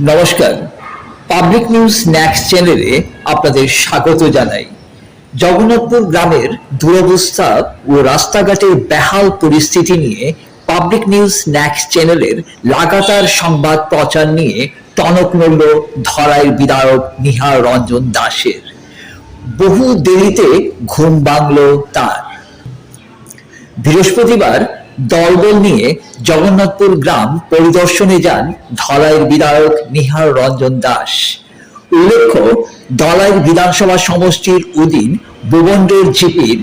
নমস্কার। Public news snacks চ্যানেলে আপনাদের স্বাগত জানাই। জগন্নাথপুর গ্রামের দুরবস্থা ও রাস্তাঘাটের বেহাল পরিস্থিতি নিয়ে পাবলিক নিউজ স্ন্যাক্স চ্যানেলের লাগাতার সংবাদ প্রচার নিয়ে টনক নড়ল ধরাই বিধায়ক নিহার রঞ্জন দাসের। বহু দেরিতে ঘুম ভাঙল তার। বৃহস্পতিবার দলবল নিয়ে জগন্নাথপুর গ্রাম পরিদর্শনে যান ধলাইয়ের বিধায়ক নিহার রঞ্জন দাস। উল্লেখ্য ধলাইয়ের বিধানসভা সমষ্টির অধীন ভুবন্ডের জিপির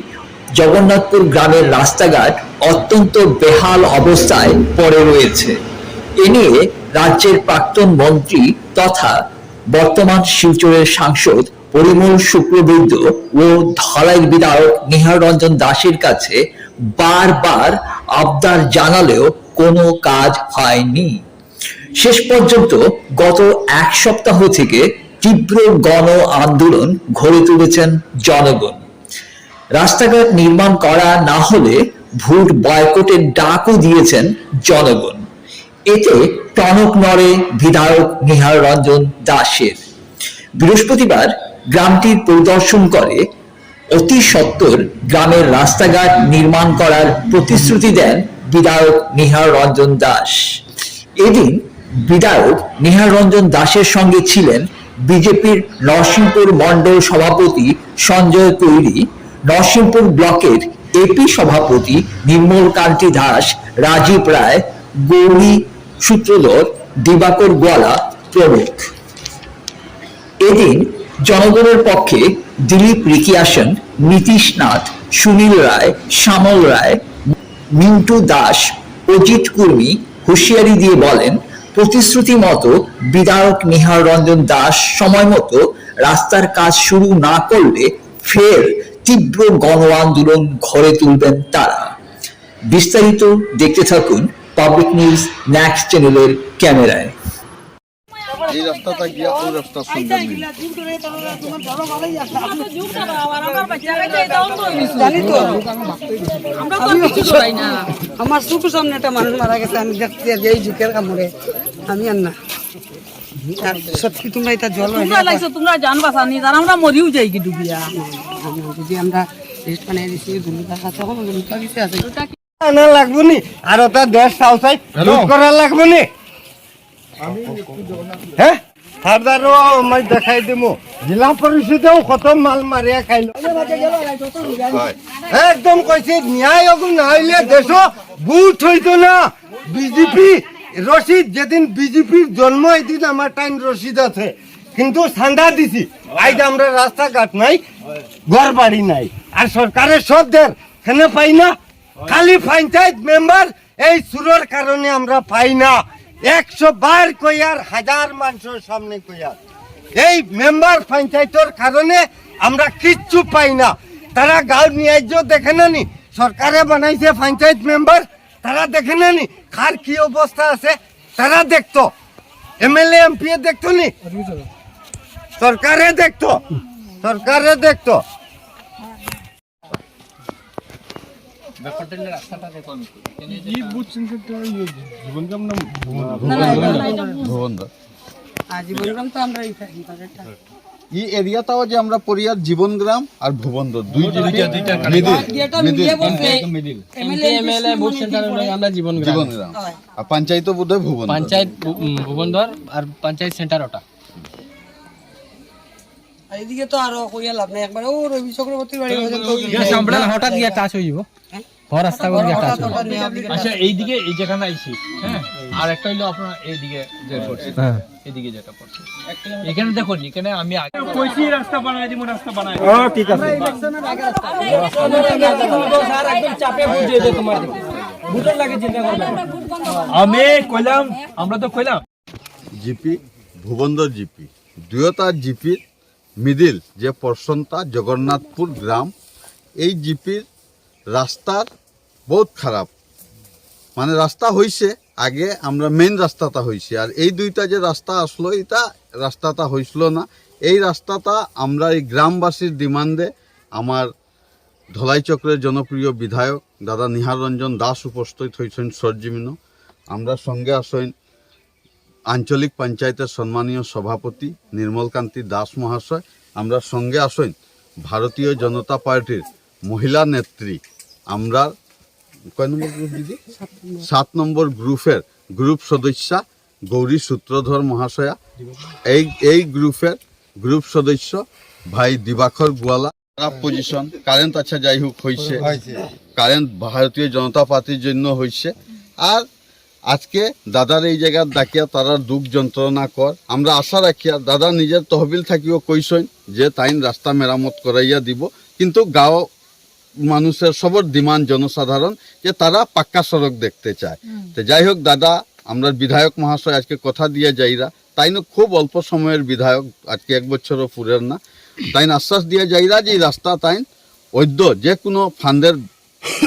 জগন্নাথপুর গ্রামের রাস্তাঘাট অত্যন্ত বেহাল অবস্থায় পড়ে রয়েছে। এ নিয়ে রাজ্যের প্রাক্তন মন্ত্রী তথা বর্তমান শিলচরের সাংসদ পরিমল শুক্রবৈদ্য ও ধলাইয়ের বিধায়ক নিহার রঞ্জন দাসের কাছে বারবার আবদার জানালেও কোনো কাজ হয়নি। শেষ পর্যন্ত গত এক সপ্তাহ থেকে তীব্র গণ আন্দোলন গড়ে তুলেছেন জনগণ। রাস্তাঘাট নির্মাণ করা না হলে ভোট বয়কটের ডাকও দিয়েছেন জনগণ। এতে টনক নড়ে বিধায়ক নিহার রঞ্জন দাসের। বৃহস্পতিবার গ্রামটির পরিদর্শন করে, অতি সত্বর গ্রামের রাস্তাঘাট নির্মাণ করার প্রতিশ্রুতি দেন বিধায়ক নিহার রঞ্জন দাস। এদিন বিধায়ক নিহার রঞ্জন দাসের সঙ্গে ছিলেন বিজেপির নরসিংপুর মণ্ডল সভাপতি সঞ্জয় কৈরি, নরসিংপুর ব্লকের এপি সভাপতি নির্মল কান্তি দাস, রাজীব রায়, গৌরী সূত্রধর, দিবাকর গোয়ালা প্রমুখ। এদিন জনগণের পক্ষে দিলীপ রিকিয়াসন নীতিশ নাথ, সুনীল রায়, শ্যামল রায়, মিন্টু দাস, অজিত কুর্মি হুঁশিয়ারি দিয়ে বলেন, প্রতিশ্রুতি মতো বিধায়ক নিহার রঞ্জন দাস সময় মতো রাস্তার কাজ শুরু না করলে ফের তীব্র গণ আন্দোলন ঘরে তুলবেন তারা। বিস্তারিত দেখতে থাকুন পাবলিক নিউজ নেক্সট চ্যানেলের ক্যামেরায়। এই রাস্তাটা গিয়া ওই রাস্তার সঙ্গে মিল আমার চোখের সামনে একটা মানুষ মারা গেছে আমি দেখতে যে এই ঝুঁকের কামড়ে। আমি আর না। আর সত্যি তোমরা এটা জল তোমরা লাগছে তোমরা জান যারা আমরা মরিও যাই কি ডুবিয়া যদি আমরা আছে। লাগবো নি? আর ওটা দেশ চাউচাই লুট করা লাগবো নি? হ্যাঁ? দেখাই দিমু। জিলা পরিষদেও কত মাল মারিয়া খাইলো। একদম কইছে ন্যায় অগুন না হইলে দেশ বুট হইতো না। বিজেপি রশিদ যেদিন বিজেপির জন্ম এদিন আমার টাইম রশিদ আছে। কিন্তু সান্দা দিছি। আজ আমরা রাস্তাঘাট নাই ঘর বাড়ি নাই। আর সরকারের সব দের এখানে পাই না? খালি পঞ্চায়েত মেম্বার এই সুরের কারণে আমরা পাই না। একশো বার কইয়ার হাজার মানুষের সামনে কইয়ার। এই মেম্বার পঞ্চায়েতের কারণে আমরা কিচ্ছু পাই না। তারা গাঁও ন্যায্য দেখে না নি সরকারে বানাইছে পঞ্চায়েত মেম্বার তারা দেখে না নি কার কি অবস্থা আছে তারা দেখতো। এমএলএ এমপি দেখতো নি? সরকারে দেখতো। সরকারে দেখতো। আর জীবনগ্রাম তো আমরা এই এটা এই এরিয়াটাও যে আমরা পরিয়ার জীবন গ্রাম আর দুই বুথ সেন্টার আমরা জীবন জীবন গ্রাম আর পঞ্চায়েত ভুবন পঞ্চায়েত আর পঞ্চায়েত সেন্টার ওটা। এদিকে তো আরও কইয়া লাভ নাই। একবার ও রবি চক্রবর্তীর বাড়ি পর্যন্ত হঠাৎ গিয়ে টাচ হয়ে যাব। ঘর রাস্তা করে গিয়ে টাচ আচ্ছা এইদিকে এই যেখানে আইছি হ্যাঁ আর একটা হইল আপনার এইদিকে যে পড়ছে এইদিকে যেটা পড়ছে। এখানে দেখুন এখানে আমি আগে কইছি রাস্তা বানাই দিব রাস্তা বানাই ও ঠিক আছে। আমি কইলাম আমরা তো কইলাম। জিপি ভুবন্দর জিপি দুয়োটা জিপির মিডিল, যে পর্সনটা জগন্নাথপুর গ্রাম, এই জিপির রাস্তার বহুত খারাপ। মানে রাস্তা হইছে, আগে আমরা মেইন রাস্তাটা হইছে। আর এই দুইটা যে রাস্তা আসলো, এটা রাস্তাটা হইছিল না। এই রাস্তাটা আমরা এই গ্রামবাসীর ডিমান্ডে আমার ধলাই চক্রের জনপ্রিয় বিধায়ক দাদা নিহার রঞ্জন দাস উপস্থিত হয়েছেন সরজিমিন। আমরা সঙ্গে আসেন আঞ্চলিক পঞ্চায়েতের সম্মানীয় সভাপতি নির্মলকান্তি দাস মহাশয় আমরা সঙ্গে আসইন ভারতীয় জনতা পার্টির মহিলা নেত্রী আমরা কয় নম্বর গ্রুপ দিদি? সাত নম্বর গ্রুপের গ্রুপ সদস্যা গৌরী সূত্রধর মহাশয়া। এই এই গ্রুপের গ্রুপ সদস্য ভাই দিবাকর গোয়ালা। খারাপ পজিশন কারেন্ট আচ্ছা যাই হোক হয়েছে কারেন্ট ভারতীয় জনতা পার্টির জন্য হয়েছে আর আজকে দাদার এই জায়গার ডাকিয়া তারা দুঃখ যন্ত্রণা কর। আমরা আশা রাখিয়া দাদা নিজের তহবিল থাকিও কইসইন যে তাইন রাস্তা মেরামত করাইয়া দিব। কিন্তু গাঁও মানুষের সবর ডিমান্ড জনসাধারণ যে তারা পাক্কা সড়ক দেখতে চায়। তো যাই হোক দাদা আমরা বিধায়ক মহাশয় আজকে কথা দিয়ে যাইরা তাই না খুব অল্প সময়ের বিধায়ক আজকে এক বছরও পুরের না তাই আশ্বাস দিয়ে যাইরা যে এই রাস্তা তাইন ঐদ্য যে কোনো ফান্ডের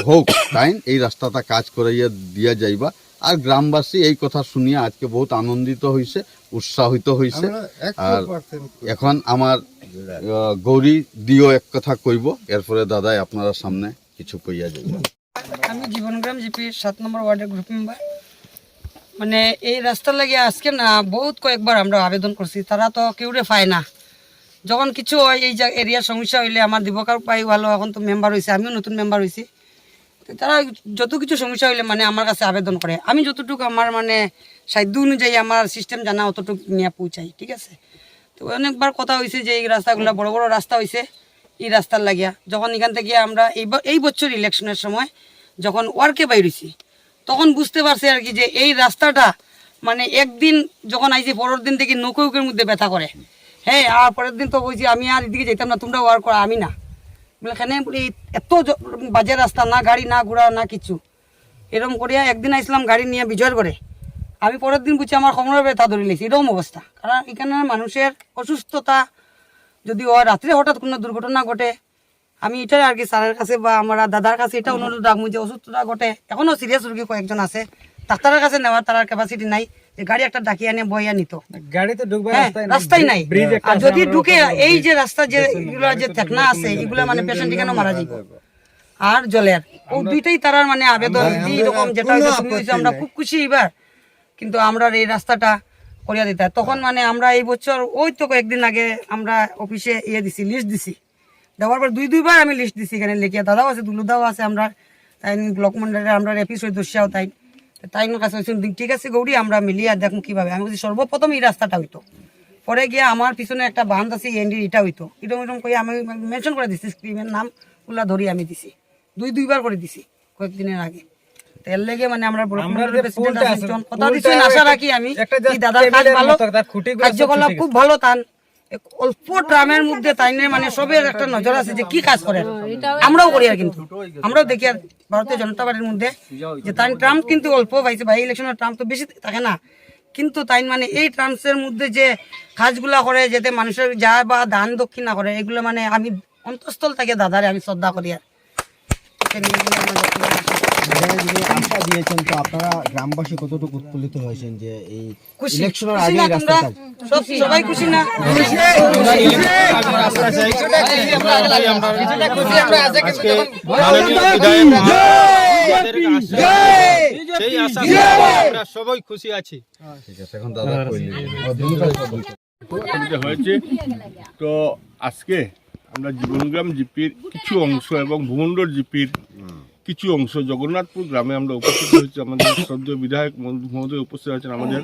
হোক তাইন এই রাস্তাটা কাজ করাইয়া দিয়া যাইবা। আর গ্রামবাসী এই কথা শুনিয়া আজকে বহুত আনন্দিত হইছে উৎসাহিত হইছে। আর এখন আমার গৌরী দিও এক কথা কইব এরপরে দাদাই আপনারা সামনে কিছু কইয়া যাইব। আমি জীবনগ্রাম জিপির সাত নম্বর ওয়ার্ডের গ্রুপ মেম্বার মানে এই রাস্তার লাগে আজকে না বহুত কয়েকবার আমরা আবেদন করছি তারা তো কেউরে পায় না। যখন কিছু হয় এই যে এরিয়ার সমস্যা হইলে আমার দিবকার পাই ভালো এখন তো মেম্বার হয়েছে আমিও নতুন মেম্বার হয়েছি তারা যত কিছু সমস্যা হইলে মানে আমার কাছে আবেদন করে। আমি যতটুকু আমার মানে সাধ্য অনুযায়ী আমার সিস্টেম জানা অতটুকু নিয়ে পৌঁছাই, ঠিক আছে? তো অনেকবার কথা হয়েছে যে এই রাস্তাগুলো বড় বড় রাস্তা হয়েছে এই রাস্তার লাগিয়া। যখন এখান থেকে আমরা এই এই বছর ইলেকশনের সময় যখন ওয়ার্কে বাইরেছি তখন বুঝতে পারছি আর কি যে এই রাস্তাটা মানে একদিন যখন আইছি, পরের দিন থেকে নৌকৌকের মধ্যে ব্যথা করে। হ্যাঁ আর পরের দিন তো বলছি আমি আর এদিকে যেতাম না, তোমরা ওয়ার্ক করা, আমি না। এখানে বলি, এত বাজে রাস্তা, না গাড়ি, না ঘোড়া, না কিছু। এরকম করিয়া একদিন আইসলাম গাড়ি নিয়ে বিজয়ের করে আমি পরের দিন বুঝছি আমার খবরের ব্যথা ধরে লেছি এরকম অবস্থা। কারণ এখানে মানুষের অসুস্থতা যদি হয়, রাত্রে হঠাৎ কোনো দুর্ঘটনা ঘটে, আমি এটাই আর কি স্যারের কাছে বা আমরা দাদার কাছে এটা অনুরোধ রাখব যে অসুস্থতা ঘটে এখনও সিরিয়াস রোগী কয়েকজন আছে, ডাক্তারের কাছে নেওয়ার তার ক্যাপাসিটি নাই। যে গাড়ি একটা ডাকিয়ে আনিয়ে বইয়া নিত গাড়িতে ঢুকবে হ্যাঁ, রাস্তাই নাই আর যদি ঢুকে এই যে রাস্তা যে এগুলো যে থেকনা আছে এগুলো মানে পেশেন্ট এখানে মারা যাবে আর জলের ও দুইটাই তারার মানে আবেদন যে এরকম যেটা আমরা খুব খুশি এবার কিন্তু আমরা এই রাস্তাটা করিয়া দিতে তখন মানে আমরা এই বছর ওই তো কয়েকদিন আগে আমরা অফিসে ইয়ে দিছি লিস্ট দিছি। দেওয়ার পর দুই দুইবার আমি লিস্ট দিছি এখানে লিখিয়া। দাদাও আছে দুলুদাও আছে আমরা তাই ব্লক মন্ডলের আমরা রেপি সদস্যাও তাই। তাই কাছে ঠিক আছে গৌরী আমরা মিলিয়ে দেখুন কীভাবে। আমি বলছি সর্বপ্রথম এই রাস্তাটা হইতো। পরে গিয়ে আমার পিছনে একটা বান্ধ আছে এনডি এটা হইতো। এরকম এরকম করে আমি মেনশন করে দিছি স্ক্রিমের নামগুলা ধরি আমি দিছি। দুই দুইবার করে দিছি কয়েকদিনের আগে। লেগে মানে আমরা কথা আশা রাখি আমি দাদার কাজ ভালো কার্যকলাপ খুব ভালো তান অল্প ড্রামের মধ্যে তাইনের মানে সবের একটা নজর আছে যে কি কাজ করে। আমরাও করি আর কিন্তু। আমরাও দেখি আর ভারতীয় জনতা পার্টির মধ্যে যে তাই ট্রাম্প কিন্তু অল্প পাইছে। ভাই ইলেকশনের ট্রাম্প তো বেশি থাকে না। কিন্তু তাই মানে এই ট্রাম্পসের মধ্যে যে কাজগুলা করে, যাতে মানুষের যা বা দান দক্ষিণা করে, এগুলো মানে আমি অন্তঃস্থল থেকে দাদারে আমি শ্রদ্ধা করি আর। আশা দিয়েছেন তো আপনারা গ্রামবাসী কতটুকু উৎফুল্লিত হয়েছেন যে এই ইলেকশনের আগে সব সবাই খুশি না? সেই আশা আমরা সবাই খুশি আছি। ঠিক আছে এখন দাদা হয়েছে। তো আজকে আমরা জীবনগ্রাম জিপির কিছু অংশ এবং ভুবন্ডর জিপির কিছু অংশ। জগন্নাথপুর গ্রামে আমরা উপস্থিত হয়েছি। আমাদের শ্রদ্ধেয় বিধায়ক মহোদয় উপস্থিত আছেন। আমাদের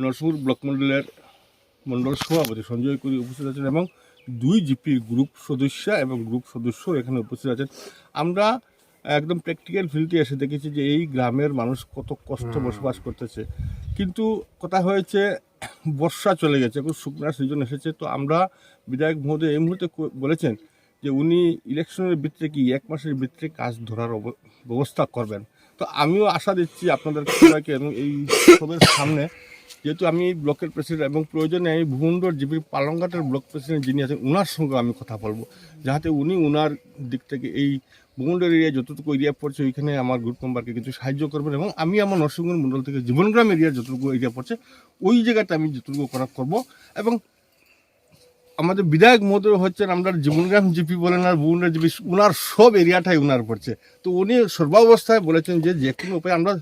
নরসিংপুর ব্লক মন্ডলের মন্ডল সভাপতি সঞ্জয় কুরি উপস্থিত আছেন এবং দুই জিপির গ্রুপ সদস্য এবং গ্রুপ সদস্য এখানে উপস্থিত আছেন। আমরা একদম প্র্যাকটিক্যাল ফিল্ডে এসে দেখেছি যে এই গ্রামের মানুষ কত কষ্ট বসবাস করতেছে। কিন্তু কথা হয়েছে বর্ষা চলে গেছে এখন শুকনার সিজন এসেছে। তো আমরা বিধায়ক মহোদয় এই মুহূর্তে বলেছেন যে উনি ইলেকশনের ভিতরে কি এক মাসের ভিতরে কাজ ধরার ব্যবস্থা করবেন? তো আমিও আশা দিচ্ছি আপনাদের সবাইকে এবং এই সবের সামনে, যেহেতু আমি ব্লকের প্রেসিডেন্ট এবং প্রয়োজনে আমি ভুবনডোর জিপির পালংঘাটের ব্লক প্রেসিডেন্ট যিনি আছেন ওনার সঙ্গে আমি কথা বলব। যাতে উনি ওনার দিক থেকে এই ভুবনডোর এরিয়া যতটুকু এরিয়া পড়ছে, ওইখানে আমার গ্রুপ মেম্বারকে কিছু সাহায্য করবেন এবং আমি আমার নরসিংহ মন্ডল থেকে জীবনগ্রাম এরিয়া যতটুকু এরিয়া পড়ছে, ওই জায়গাটা আমি যতটুকু করা করব। এবং আমাদের বিধায়ক মহোদয় হচ্ছেন আমরা জীবনগ্রাম জিপি বলেন আর ভুবনগ্রাম জিপি ওনার সব এরিয়াটাই ওনার পড়ছে। তো উনি সর্বাবস্থায় বলেছেন যে যে কোনো উপায়ে আমরা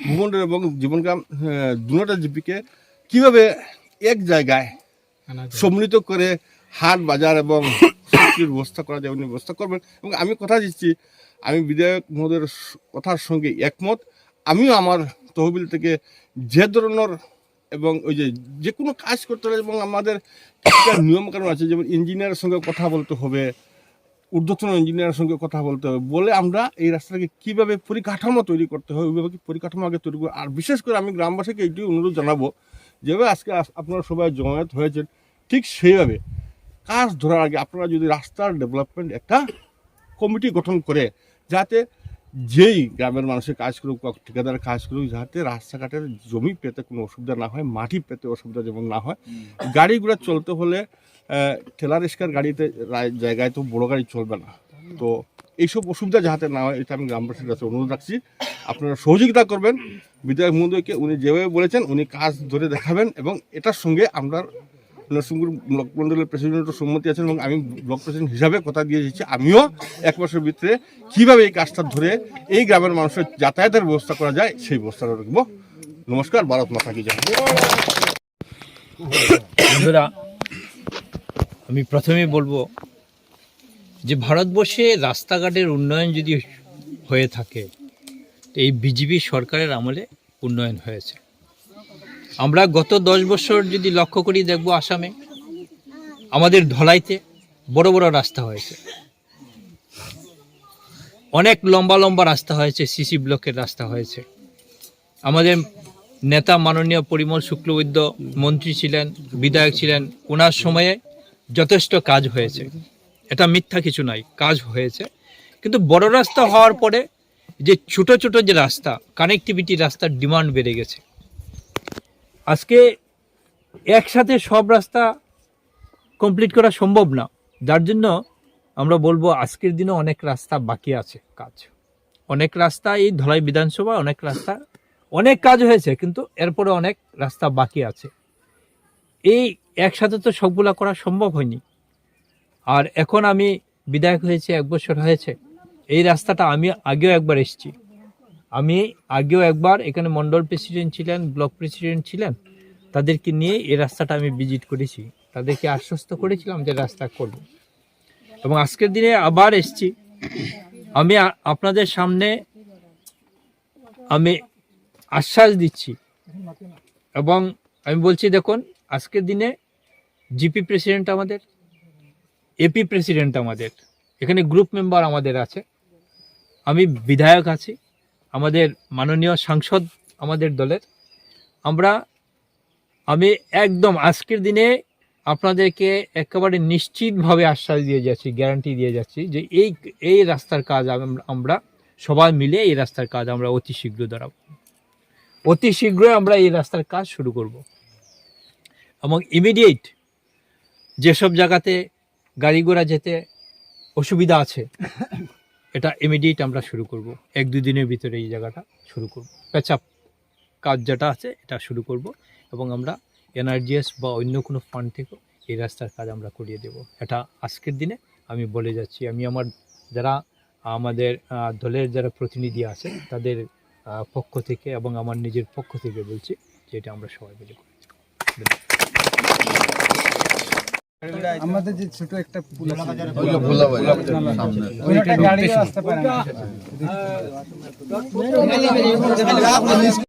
ভুবনডোর এবং জীবনগ্রাম দুটা জিপিকে কীভাবে এক জায়গায় সম্মিলিত করে হাট বাজার এবং ব্যবস্থা করা যায় উনি ব্যবস্থা করবেন। এবং আমি কথা দিচ্ছি আমি বিধায়ক মহোদয়ের কথার সঙ্গে একমত। আমিও আমার তহবিল থেকে যে ধরনের এবং ওই যে যে কোনো কাজ করতে হলে এবং আমাদের নিয়মকানুন আছে, যেমন ইঞ্জিনিয়ারের সঙ্গে কথা বলতে হবে, ঊর্ধ্বতন ইঞ্জিনিয়ারের সঙ্গে কথা বলতে হবে, বলে আমরা এই রাস্তাটাকে কীভাবে পরিকাঠামো তৈরি করতে হবে ওইভাবে কি পরিকাঠামো আগে তৈরি করব। আর বিশেষ করে আমি গ্রামবাসীকে এইটি অনুরোধ জানাব, যেভাবে আজকে আপনারা সবাই জমায়েত হয়েছেন, ঠিক সেইভাবে কাজ ধরার আগে আপনারা যদি রাস্তার ডেভেলপমেন্ট একটা কমিটি গঠন করে, যাতে যেই গ্রামের মানুষের কাজ করুক বা ঠিকাদার কাজ করুক যাতে রাস্তাঘাটের জমি পেতে কোনো অসুবিধা না হয় মাটি পেতে অসুবিধা যেমন না হয় গাড়িগুলো চলতে হলে ঠেলা রিস্কার গাড়িতে জায়গায় তো বড় গাড়ি চলবে না। তো এইসব অসুবিধা যাতে না হয় এটা আমি গ্রামবাসীর কাছে অনুরোধ রাখছি। আপনারা সহযোগিতা করবেন। বিধায়ক মহোদয়কে উনি যেভাবে বলেছেন উনি কাজ ধরে দেখাবেন এবং এটার সঙ্গে আমরা নরসিংপুর ব্লক মন্ডলের প্রেসিডেন্টের সম্মতি আছেন এবং আমি ব্লক প্রেসিডেন্ট হিসাবে কথা দিয়ে দিচ্ছি। আমিও এক মাসের ভিতরে কীভাবে এই কাজটা ধরে এই গ্রামের মানুষের যাতায়াতের ব্যবস্থা করা যায়, সেই ব্যবস্থাটা রাখব। নমস্কার, ভারত মাতা কি জয়। বন্ধুরা, আমি প্রথমেই বলব যে ভারতবর্ষে রাস্তাঘাটের উন্নয়ন যদি হয়ে থাকে এই বিজেপি সরকারের আমলে উন্নয়ন হয়েছে। আমরা গত দশ বছর যদি লক্ষ্য করি, দেখব আসামে আমাদের ধলাইতে বড় বড় রাস্তা হয়েছে। অনেক লম্বা লম্বা রাস্তা হয়েছে, সিসি ব্লকের রাস্তা হয়েছে। আমাদের নেতা মাননীয় পরিমল শুক্লবৈদ্য মন্ত্রী ছিলেন, বিধায়ক ছিলেন, ওনার সময়ে যথেষ্ট কাজ হয়েছে। এটা মিথ্যা কিছু নয় কাজ হয়েছে। কিন্তু বড় রাস্তা হওয়ার পরে যে ছোট ছোট যে রাস্তা কানেক্টিভিটি রাস্তার ডিমান্ড বেড়ে গেছে। আজকে একসাথে সব রাস্তা কমপ্লিট করা সম্ভব না। যার জন্য আমরা বলব আজকের দিনে অনেক রাস্তা বাকি আছে কাজ। অনেক রাস্তা এই ধলাই বিধানসভা, অনেক রাস্তা, অনেক কাজ হয়েছে, কিন্তু এরপরে অনেক রাস্তা বাকি আছে। এই একসাথে তো সবগুলা করা সম্ভব হয়নি। আর এখন আমি বিধায়ক হয়েছে, এক বছর হয়েছে। এই রাস্তাটা আমি আগেও একবার এসেছি। আমি আগেও একবার এখানে মন্ডল প্রেসিডেন্ট ছিলেন, ব্লক প্রেসিডেন্ট ছিলেন, তাদেরকে নিয়ে এই রাস্তাটা আমি ভিজিট করেছি। তাদেরকে আশ্বস্ত করেছিলাম যে রাস্তা করব। এবং আজকের দিনে আবার এসেছি। আমি আপনাদের সামনে আমি আশ্বাস দিচ্ছি। এবং আমি বলছি, দেখুন, আজকের দিনে জিপি প্রেসিডেন্ট আমাদের, এপি প্রেসিডেন্ট আমাদের, এখানে গ্রুপ মেম্বার আমাদের আছে। আমি বিধায়ক আছি। আমাদের মাননীয় সাংসদ আমাদের দলের। আমরা, আমি একদম আজকের দিনে আপনাদেরকে একেবারে নিশ্চিতভাবে আশ্বাস দিয়ে যাচ্ছি গ্যারান্টি দিয়ে যাচ্ছি যে এই এই রাস্তার কাজ আমরা সবাই মিলে এই রাস্তার কাজ আমরা অতি শীঘ্র দাঁড়াবো অতি শীঘ্রই আমরা এই রাস্তার কাজ শুরু করব। এবং ইমিডিয়েট যেসব জায়গাতে গাড়ি ঘোড়া যেতে অসুবিধা আছে এটা ইমিডিয়েট আমরা শুরু করব। এক দুই দিনের ভিতরে এই জায়গাটা শুরু করব। পেচাপ কাজ যেটা আছে, এটা শুরু করব এবং আমরা এনআরজিএস বা অন্য কোনো ফান্ড থেকেও এই রাস্তার কাজ আমরা করিয়ে দেব। এটা আজকের দিনে আমি বলে যাচ্ছি। আমি আমার যারা, আমাদের দলের যারা প্রতিনিধি আছে, তাদের পক্ষ থেকে এবং আমার নিজের পক্ষ থেকে বলছি যে এটা আমরা সবাই মিলে করি আমাদের যে ছোট একটা পুল আছে ওইটা গাড়ি আসতে পারে না